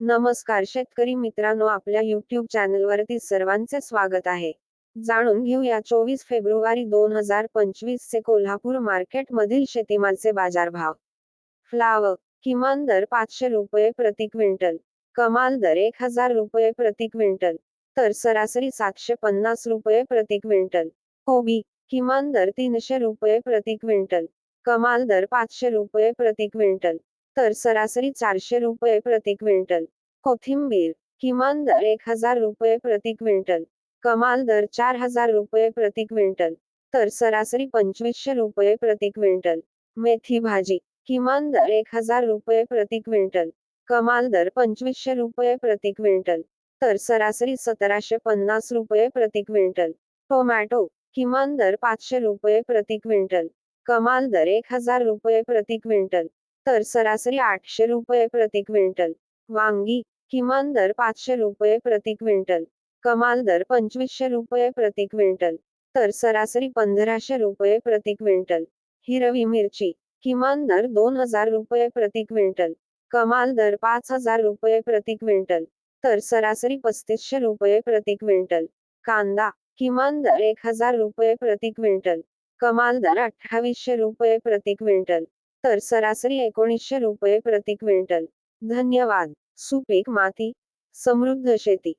नमस्कार शेतकरी मित्रांनो आपल्या युट्यूब चॅनलवरती सर्वांचे स्वागत आहे. जाणून घेऊया चोवीस फेब्रुवारी दोन हजार पंचवीस चे कोल्हापूर मार्केट मधील शेतीमालचे बाजारभाव. फ्लावर किमान दर पाचशे रुपये प्रति क्विंटल कमाल दर एक हजार रुपये प्रति क्विंटल तर सरासरी सातशे पन्नास रुपये प्रति क्विंटल. कोबी किमान दर तीनशे रुपये प्रति क्विंटल कमाल दर पाचशे रुपये प्रति क्विंटल. तर सरासरी चारशे रुपये प्रति क्विंटल. कोथिंबीर किमान दर एक हजार रुपये प्रति क्विंटल. कमाल दर चार हजार रुपये प्रति क्विंटल. तर सरासरी पंचवीसशे रुपये प्रति क्विंटल. मेथी भाजी किमान दर एक हजार रुपये प्रति क्विंटल. कमाल दर पंचवीसशे रुपये प्रति क्विंटल. तर सरासरी सतराशे पन्नास रुपये प्रति क्विंटल. टोमॅटो किमान दर पाचशे रुपये प्रति क्विंटल. कमाल दर एक हजार रुपये प्रति क्विंटल. तर सरासरी आठशे रुपये प्रति क्विंटल. वांगी किमान दर पाचशे रुपये प्रति क्विंटल. कमाल दर पंचवीसशे रुपये प्रति क्विंटल. तर सरासरी पंधराशे रुपये प्रति क्विंटल. हिरवी मिरची किमान दर दोन हजार रुपये प्रति क्विंटल. कमाल दर पाच हजार रुपये प्रति क्विंटल. तर सरासरी पस्तीसशे रुपये प्रति क्विंटल. कांदा किमान दर एक हजार रुपये प्रति क्विंटल. कमाल दर अठ्ठावीसशे रुपये प्रति क्विंटल. तर सरासरी एकोणीसशे रुपये प्रति क्विंटल धन्यवाद. सुपीक माती. समृद्ध शेती.